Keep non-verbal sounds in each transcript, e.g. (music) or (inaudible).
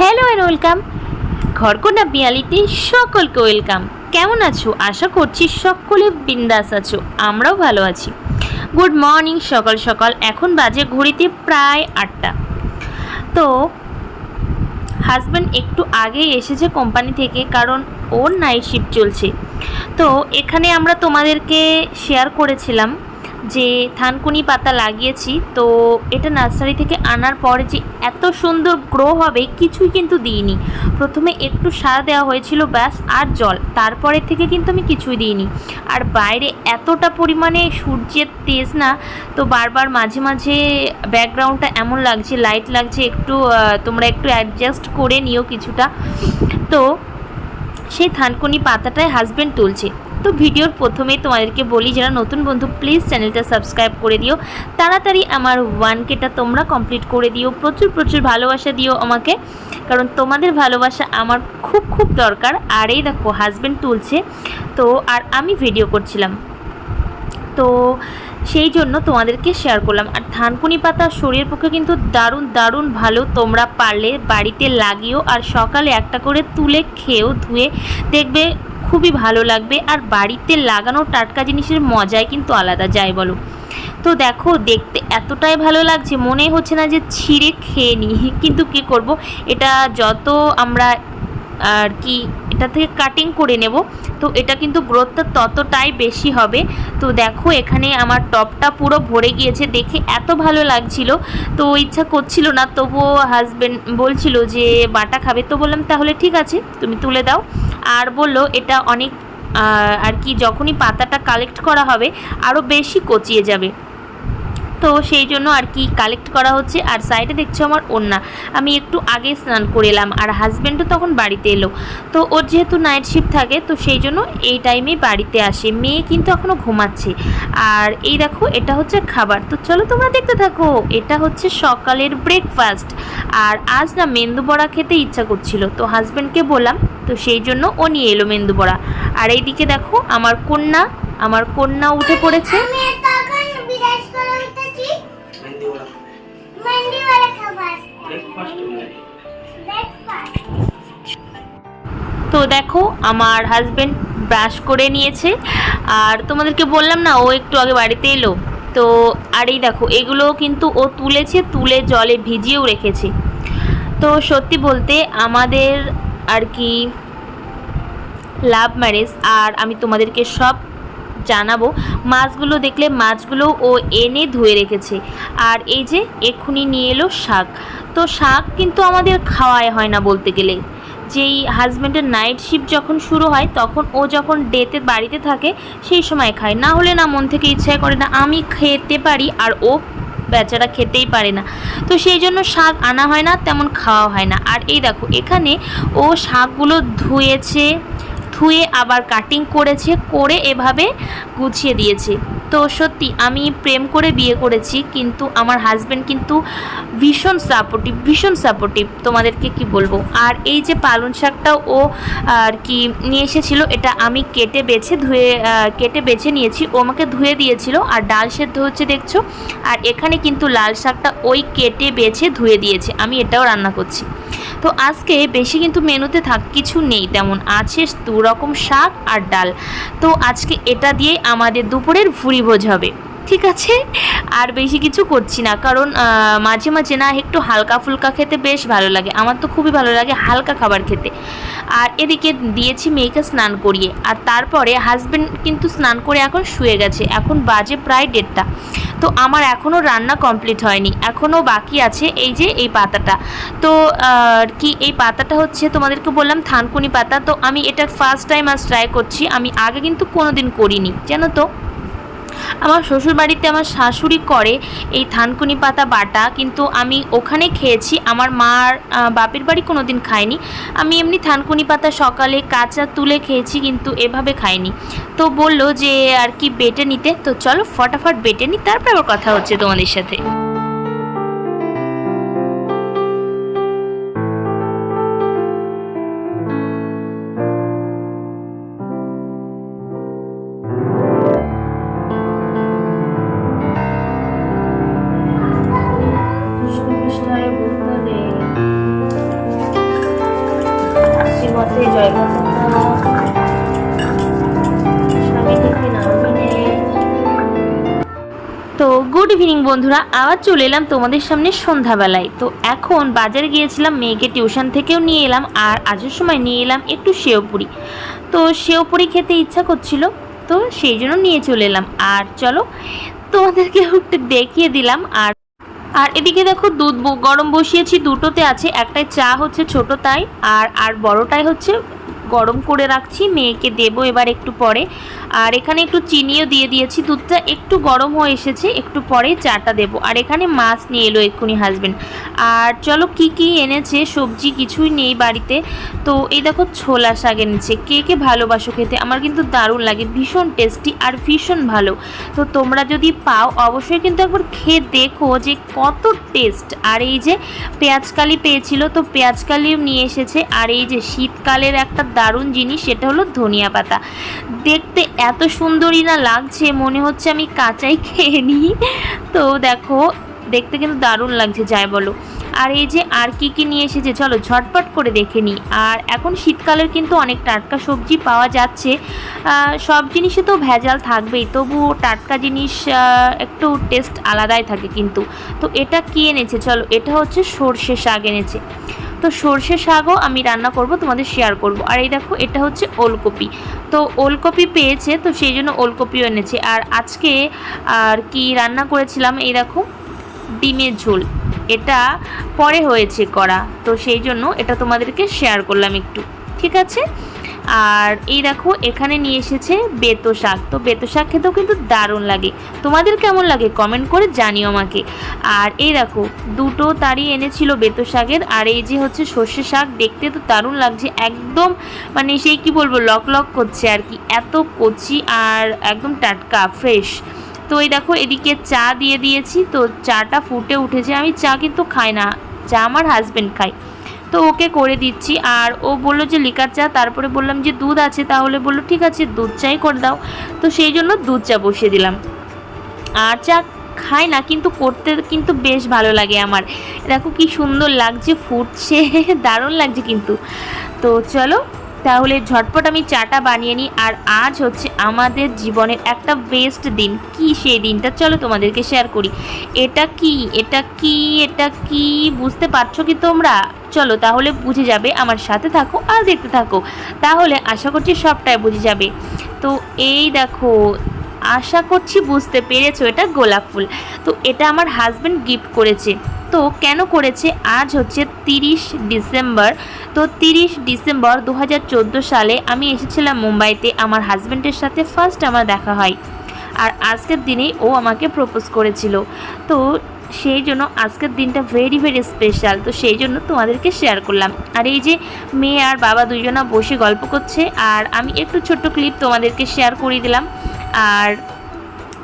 Welcome ঘরকোনা বিয়ালিতে সকলকে ওয়েলকাম কেমন আছো? আশা করছি সকলে বিন্দাস আছো। আমরাও ভালো আছি। গুড মর্নিং সকাল সকাল। এখন বাজে ঘড়িতে প্রায় আটটা। তো হাজব্যান্ড একটু আগে এসেছে কোম্পানি থেকে, কারণ ওর নাইট শিফট চলছে। তো, এখানে আমরা তোমাদেরকে শেয়ার করেছিলাম। যে থানকুনি পাতা লাগিয়েছি, তো এটা নার্সারি থেকে আনার পরে যে এত সুন্দর গ্রো হবে কিছুই কিন্তু দিইনি। প্রথমে একটু সার দেওয়া হয়েছিল ব্যাস, আর জল। তারপরে থেকে কিন্তু আমি কিছুই দিইনি। আর বাইরে এতটা পরিমাণে সূর্যের তেজ না, তো বারবার মাঝে মাঝে ব্যাকগ্রাউন্ডটা এমন লাগছে, লাইট লাগছে, একটু তোমরা একটু অ্যাডজাস্ট করে নিও কিছুটা। তো সেই থানকুনি পাতাটায় হাজবেন্ড তুলছে। তো ভিডিওর প্রথমেই তোমাদেরকে বলি, যারা নতুন বন্ধু প্লিজ চ্যানেলটা সাবস্ক্রাইব করে দিও। তাড়াতাড়ি আমার ওয়ান কেটা তোমরা কমপ্লিট করে দিও। প্রচুর প্রচুর ভালোবাসা দিও আমাকে, কারণ তোমাদের ভালোবাসা আমার খুব খুব দরকার। আর এই দেখো হাজবেন্ড তুলছে। তো, আর আমি ভিডিও করছিলাম। তো, সেই জন্য তোমাদেরকে শেয়ার করলাম। আর ধানকুনি পাতা শরীরের পক্ষে কিন্তু দারুণ দারুণ ভালো। তোমরা পারলে বাড়িতে লাগিও। আর সকালে একটা করে তুলে খেয়েও ধুয়ে দেখবে খুবই ভালো লাগবে। আর বাড়িতে লাগানো টাটকা জিনিসের মজাই কিন্তু আলাদা, যাই বলো। তো দেখো, দেখতে এতটাই ভালো লাগছে, মনে হচ্ছে না যে ছিঁড়ে খেয়ে নিই কিন্তু কি করব? এটা যত আমরা আর কি, এটা থেকে কাটিং করে নেব। তো এটা কিন্তু গ্রোথটা ততটাই বেশি হবে। তো দেখো, এখানে আমার টপটা পুরো ভরে গিয়েছে। দেখে এত ভালো লাগছিল। তো ইচ্ছা করছিল না, তবুও হাজবেন্ড বলছিল যে, বাটা খাবে? তো বললাম, তাহলে ঠিক আছে, তুমি তুলে দাও। আর বলল, এটা অনেক আর কি, যখনই পাতাটা কালেক্ট করা হবে আরও বেশি কচিয়ে যাবে। তো সেই জন্য আর কি কালেক্ট করা হচ্ছে। আর সাইডে দেখছ আমার ওন্না আমি একটু আগে স্নান করে এলাম আর হাজব্যান্ডও তখন বাড়িতে এলো। তো ওর যেহেতু নাইট শিফট থাকে, তো সেই জন্য এই টাইমে বাড়িতে আসে। মেয়ে কিন্তু এখনও ঘুমাচ্ছে। আর এই দেখো, এটা হচ্ছে খাবার। তো চলো তোমরা দেখতে থাকো। এটা হচ্ছে সকালের ব্রেকফাস্ট আর আজ না মেন্দু বড়া খেতে ইচ্ছা করছিল। তো হাজব্যান্ডকে বললাম, তো সেই জন্য ও নিয়ে এলো মেন্দু বড়া। আর এইদিকে দেখো, আমার কন্যা আমার কন্যা উঠে পড়েছে। তো দেখো, আমার হাজব্যান্ড ব্রাশ করে নিয়েছে। আর তোমাদেরকে বললাম না, ও একটু আগে বাড়িতে এলো। তো, আর এই দেখো, এগুলো কিন্তু ও তুলেছে, তুলে জলে ভিজিয়েও রেখেছে। তো সত্যি বলতে আমাদের আর কি লাভ ম্যারেজ আর আমি তোমাদেরকে সব জানাব। মাছগুলো দেখলে মাছগুলো ও এনে ধুয়ে রেখেছে। আর এই যে, এক্ষুনি নিয়ে এলো শাক। তো শাক কিন্তু আমাদের খাওয়াই হয় না বলতে গেলে। যেই হাজব্যান্ডের নাইট শিফট যখন শুরু হয়, তখন ও যখন ডেতে বাড়িতে থাকে, সেই সময় খায়। না হলে না মন থেকে ইচ্ছা করে না, আমি খেতে পারি আর ও বেচারা খেতেই পারে না। তো সেই জন্য শাক আনা হয় না, তেমন খাওয়া হয় না। আর এই দেখো, এখানে ও শাকগুলো ধুয়েছে ধুয়ে আবার কাটিং করেছে, করে এভাবে গুছিয়ে দিয়েছে। তো সত্যি, আমি প্রেম করে বিয়ে করেছি, কিন্তু আমার হাজব্যান্ড কিন্তু ভীষণ সাপোর্টিভ ভীষণ সাপোর্টিভ তোমাদেরকে কি বলব? আর এই যে পালং শাকটা ও, আর কি নিয়ে এসেছিল, এটা আমি কেটে বেছে ধুয়ে কেটে বেছে নিয়েছি। ও আমাকে ধুয়ে দিয়েছিল, আর ডাল সেদ্ধ হচ্ছে দেখছ? আর এখানে কিন্তু লাল শাকটা ওই কেটে বেছে ধুয়ে দিয়েছে। আমি এটাও রান্না করছি। তো আজকে বেশি কিন্তু মেনুতে থাক কিছু নেই। তেমন আছে দু রকম শাক আর ডাল। তো আজকে এটা দিয়ে আমাদের দুপুরের ভুড়ি ভোজ হবে। ঠিক আছে? আর বেশি কিছু করছি না। কারণ মাঝে মাঝে না একটু হালকা ফুলকা খেতে বেশ ভালো লাগে। আমার তো খুবই ভালো লাগে হালকা খাবার খেতে। আর এদিকে দিয়েছি মেয়েকে স্নান করিয়ে। আর তারপরে হাজব্যান্ড কিন্তু স্নান করে এখন শুয়ে গেছে। এখন বাজে প্রায় দেড়টা। তো আমার এখনও রান্না কমপ্লিট হয়নি। এখনও বাকি আছে এই যে এই পাতাটা। তো, আর কি এই পাতাটা হচ্ছে তোমাদেরকে বললাম থানকুনি পাতা। তো আমি এটা ফার্স্ট টাইম আজ ট্রাই করছি। আমি আগে কিন্তু কোনোদিন করিনি। জানো তো? আমার শ্বশুরবাড়িতে আমার শাশুড়ি করে এই থানকুনি পাতা বাটা, কিন্তু আমি ওখানে খেয়েছি। আমার মার বাপের বাড়ি কোনো দিন খাইনি আমি এমনি থানকুনি পাতা সকালে কাঁচা তুলে খেয়েছি, কিন্তু এভাবে খাইনি তো বলল যে আর কি বেটে নিতে, তো চলো ফটাফট বেটে নিই তারপর আবার কথা হচ্ছে তোমাদের সাথে। ইভিনিং বন্ধুরা। আবার চলে এলাম তোমাদের সামনে সন্ধ্যাবেলায়। তো এখন বাজারে গিয়েছিলাম, মেয়েকে টিউশন থেকেও নিয়ে এলাম, আর আজের সময় নিয়ে এলাম একটু সেওপুরি তো সেওপুরি খেতে ইচ্ছা করছিল, তো সেই জন্য নিয়ে চলে এলাম। আর চলো, তোমাদেরকে একটু দেখিয়ে দিলাম। আর আর এদিকে দেখো, দুধ গরম বসিয়েছি, দুটোতে আছে, একটাই চা হচ্ছে ছোট তাই, আর আর বড়টাই হচ্ছে গরম করে রাখছি, মেয়েকে দেবো এবার একটু পরে। আর এখানে একটু চিনিও দিয়ে দিয়েছি, দুধটা একটু গরম হয়ে এসেছে, একটু পরে চাটা দেবো। আর এখানে মাছ নিয়ে এলো এক্ষুনি হাজবেন্ড আর চলো কি কি এনেছে, সবজি কিছুই নেই বাড়িতে। তো এই দেখো ছোলা শাক এনেছে, কে কে ভালোবাসো খেতে? আমার কিন্তু দারুণ লাগে, ভীষণ টেস্টি আর ভীষণ ভালো। তো তোমরা যদি পাও, অবশ্যই কিন্তু একবার খেয়ে দেখো যে কত টেস্ট আর এই যে পেঁয়াজকালি পেয়েছিল, তো পেঁয়াজকালিও নিয়ে এসেছে। আর এই যে শীতকালের একটা দারুণ জিনিস, সেটা হলো ধনিয়া পাতা। দেখতে এত সুন্দরই না লাগছে, মনে হচ্ছে আমি কাঁচাই খেয়ে নিই। তো দেখো, দেখতে কিন্তু দারুণ লাগছে, যাই বলো। আর এই যে আর কি কি নিয়ে এসেছে, চলো ঝটপট করে দেখে নিই। আর এখন শীতকালের কিন্তু অনেক টাটকা সবজি পাওয়া যাচ্ছে। সব জিনিসে তো ভেজাল থাকবেই, তবুও টাটকা জিনিস একটু টেস্ট আলাদাই থাকে কিন্তু। তো এটা কি এনেছে? চলো, এটা হচ্ছে সর্ষে শাক এনেছে। তো সর্ষে শাকও আমি রান্না করব, তোমাদের শেয়ার করব। আর এই দেখো, এটা হচ্ছে ওলকপি। তো ওলকপি পেয়েছে, তো সেই জন্য ওলকপিও এনেছে। আর আজকে আর কি রান্না করেছিলাম, এই দেখো ডিমের ঝোল। এটা পরে হয়েছে করা তো সেই জন্য এটা তোমাদেরকে শেয়ার করলাম একটু। ঠিক আছে? আর এই দেখো, এখানে নিয়ে এসেছে বেতো শাক। তো বেতো শাক খেতেও কিন্তু দারুণ লাগে। তোমাদের কেমন লাগে কমেন্ট করে জানিও আমাকে। আর এই দেখো, দুটো তারই এনেছিল বেতো শাকের। আর এই যে হচ্ছে সর্ষে শাক, দেখতে তো দারুণ লাগছে। একদম মানে সেই কি বলব, লক লক করছে আর কি। এত কচি আর একদম টাটকা ফ্রেশ তো এই দেখো, এদিকে চা দিয়ে দিয়েছি। তো চাটা ফুটে উঠেছে। আমি চা কিন্তু খাই না। চা আমার হাজবেন্ড খায়। তো ওকে করে দিচ্ছি। আর ও বলল যে, লিকার চা। তারপরে বললাম যে, দুধ আছে। তাহলে বলল, ঠিক আছে, দুধ চাই করে দাও। তো সেই জন্য দুধ চা বসিয়ে দিলাম। আর চা খাই না, কিন্তু করতে কিন্তু বেশ ভালো লাগে আমার। দেখো কি সুন্দর লাগছে, ফুটছে। (laughs) দারুণ লাগছে কিন্তু। তো চলো তাহলে ঝটপট আমি চাটা বানিয়ে নিই। আর আজ হচ্ছে আমাদের জীবনের একটা বেস্ট দিন। কি সেই দিনটা? চলো তোমাদেরকে শেয়ার করি। এটা কি? এটা কি? এটা কি? বুঝতে পারছ কি তোমরা? চলো তাহলে বুঝে যাবে। আমার সাথে থাকো, আর দেখতে থাকো। তাহলে আশা করছি সবটাই বুঝে যাবে। তো এই দেখো, আশা করছি বুঝতে পেরেছ এটা গোলাপ ফুল। তো এটা আমার হাজব্যান্ড গিফট করেছে। তো কেন করেছে? আজ হচ্ছে তিরিশ ডিসেম্বর। তো তিরিশ ডিসেম্বর দু হাজার চোদ্দ সালে আমি এসেছিলাম মুম্বাইতে। আমার হাজব্যান্ডের সাথে ফার্স্ট আমার দেখা হয়। আর আজকের দিনেই ও আমাকে প্রপোজ করেছিল। তো সেই জন্য আজকের দিনটা ভেরি ভেরি স্পেশাল তো সেই জন্য তোমাদেরকে শেয়ার করলাম। আর এই যে মেয়ে আর বাবা দুজনা বসে গল্প করছে, আর আমি একটু ছোট্ট ক্লিপ তোমাদেরকে শেয়ার করে দিলাম। আর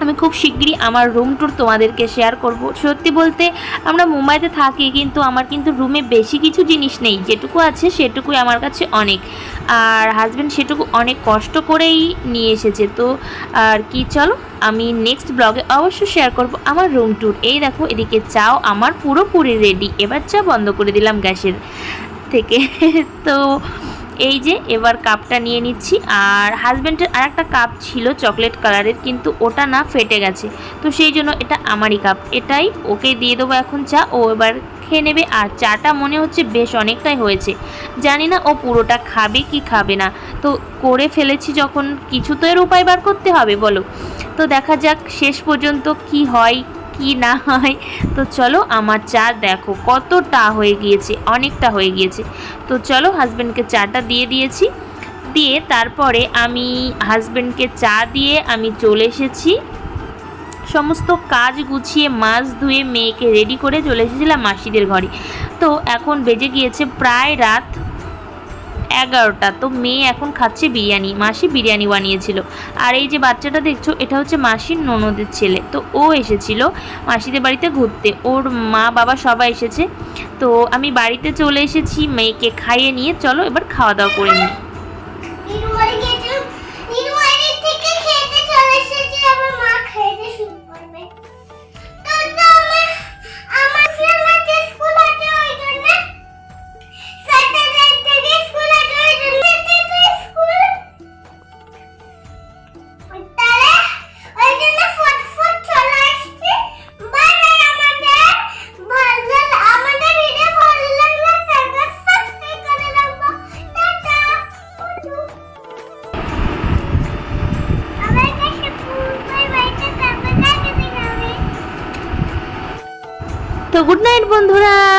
আমি খুব শিগগিরই আমার রুম ট্যুর তোমাদেরকে শেয়ার করব। সত্যি বলতে, আমরা মুম্বাইতে থাকি, কিন্তু আমার কিন্তু রুমে বেশি কিছু জিনিস নেই। যেটুকু আছে, সেটুকুই আমার কাছে অনেক। আর হাজব্যান্ড সেটুকু অনেক কষ্ট করেই নিয়ে এসেছে। তো, আর কি, চলো, আমি নেক্সট ব্লগে অবশ্যই শেয়ার করব আমার রুম ট্যুর এই দেখো, এদিকে চাও আমার পুরোপুরি রেডি এবার চা বন্ধ করে দিলাম গ্যাসের থেকে। (laughs) তো এই যে, এবার কাপটা নিয়ে নিচ্ছি। আর হাজব্যান্ডের আর একটা কাপ ছিল চকলেট কালারের কিন্তু ওটা না ফেটে গেছে। তো সেই জন্য এটা আমারই কাপ এটাই ওকে দিয়ে দেবো এখন চা। ও এবার খেয়ে নেবে। আর চাটা মনে হচ্ছে বেশ অনেকটাই হয়েছে। জানি না ও পুরোটা খাবে কি খাবে না। তো করে ফেলেছি যখন। কিছু তো এর উপায় বার করতে হবে, বলো। তো দেখা যাক শেষ পর্যন্ত কি হয়। কি না হয়? তো চলো আমার চা দেখো, কতটা হয়ে গিয়েছে, অনেকটা হয়ে গিয়েছে। তো চলো হাজব্যান্ডকে চাটা দিয়ে দিয়েছি। দিয়ে তারপরে আমি হাজব্যান্ডকে চা দিয়ে আমি চলে এসেছি। সমস্ত কাজ গুছিয়ে, মাছ ধুয়ে, মেয়েকে রেডি করে চলে এসেছিলাম মাসিদের ঘরে। তো এখন বেজে গিয়েছে প্রায় রাত এগারোটা। তো মেয়ে এখন খাচ্ছে বিরিয়ানি। মাসি বিরিয়ানি বানিয়েছিল। আর এই যে বাচ্চাটা দেখছ, এটা হচ্ছে মাসির ননদের ছেলে। তো ও এসেছিল মাসিদের বাড়িতে ঘুরতে। ওর মা বাবা সবাই এসেছে। তো আমি বাড়িতে চলে এসেছি মেয়েকে খাইয়ে নিয়ে। চলো এবার খাওয়া দাওয়া করে নিই। বন্ধুরা